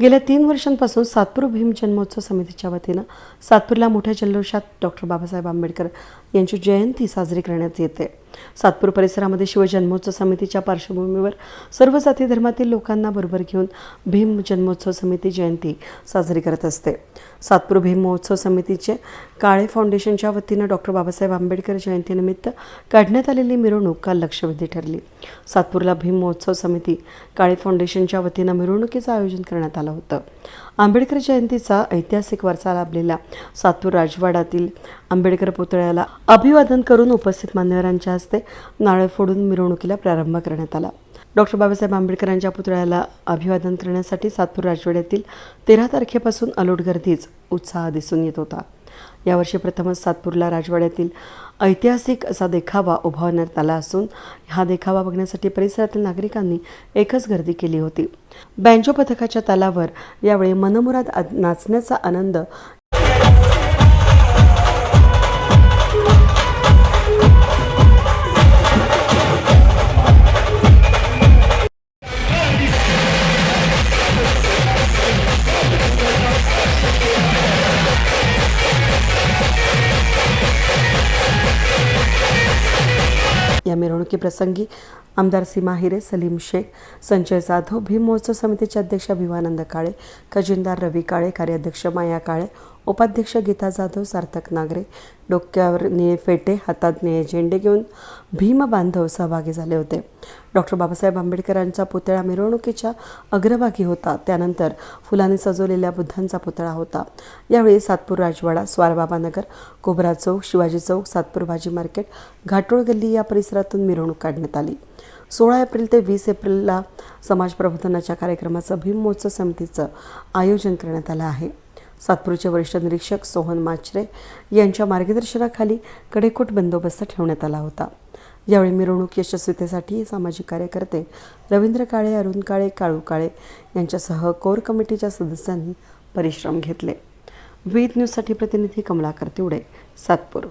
गेल्या तीन वर्षांपासून सातपूर भीम जन्मोत्सव समितीच्या वतीनं सातपूरला मोठ्या जल्लोषात डॉक्टर बाबासाहेब आंबेडकर यांची जयंती साजरी करण्यात येते. सातपूर परिसरामध्ये शिवजन्मोत्सव समितीच्या पार्श्वभूमीवर सर्व जाती धर्मातील लोकांना बरोबर घेऊन भीम जन्मोत्सव समिती जयंती साजरी करत असते. सातपूर भीम महोत्सव समितीचे काळे फाउंडेशनच्या वतीनं डॉक्टर बाबासाहेब आंबेडकर जयंतीनिमित्त काढण्यात आलेली मिरवणूक काल लक्षवेधी ठरली. सातपूरला भीम महोत्सव समिती काळे फाउंडेशनच्या वतीनं मिरवणुकीचं आयोजन करण्यात आलं होतं. आंबेडकर जयंतीचा ऐतिहासिक वारसा लाभलेला सातपूर राजवाड्यातील आंबेडकर पुतळ्याला अभिवादन करून उपस्थित मान्यवरांच्या हस्ते नारळ फोडून मिरवणुकीला प्रारंभ करण्यात आला. डॉक्टर बाबासाहेब आंबेडकरांच्या पुतळ्याला अभिवादन करण्यासाठी सातपूर राजवाड्यातील तेरा तारखेपासून अलोट गर्दीच उत्साह दिसून येत होता. यावर्षी प्रथमच सातपूरला राजवाड्यातील ऐतिहासिक असा देखावा उभारण्यात आला असून हा देखावा बघण्यासाठी परिसरातील नागरिकांनी एकच गर्दी केली होती. बँजो पथकाच्या तालावर यावेळी मनमुराद नाचण्याचा आनंद या मिरवणुकीप्रसंगी आमदार सीमा हिरे सलीम शेख संजय जाधव भीम महोत्सव समितीचे अध्यक्ष भिवानंद काळे खजिनदार रवी काळे कार्याध्यक्ष माया काळे उपाध्यक्ष गीता जाधव सार्थक नागरे डोक्यावर निळे फेटे हातात निळे झेंडे घेऊन भीम बांधव सहभागी झाले होते. डॉक्टर बाबासाहेब आंबेडकरांचा पुतळा मिरवणुकीच्या अग्रभागी होता. त्यानंतर फुलांनी सजवलेल्या बुद्धांचा पुतळा होता. यावेळी सातपूर राजवाडा स्वारबाबानगर कोबरा चौक शिवाजी चौक सातपूर भाजी मार्केट घाटोळ गल्ली या परिसरातून मिरवणूक काढण्यात आली. सोळा एप्रिल ते वीस एप्रिलला समाज प्रबोधनाच्या कार्यक्रमाचं भीम महोत्सव समितीचं आयोजन करण्यात आलं आहे. सातपूरचे वरिष्ठ निरीक्षक सोहन माचरे यांच्या मार्गदर्शनाखाली कडेकोट बंदोबस्त ठेवण्यात आला होता. यावेळी मिरवणूक यशस्वीतेसाठी सामाजिक कार्यकर्ते रवींद्र काळे अरुण काळे काळू काळे यांच्यासह कोर कमिटीच्या सदस्यांनी परिश्रम घेतले. वीद न्यूजसाठी प्रतिनिधी कमलाकर तिवडे सातपूर.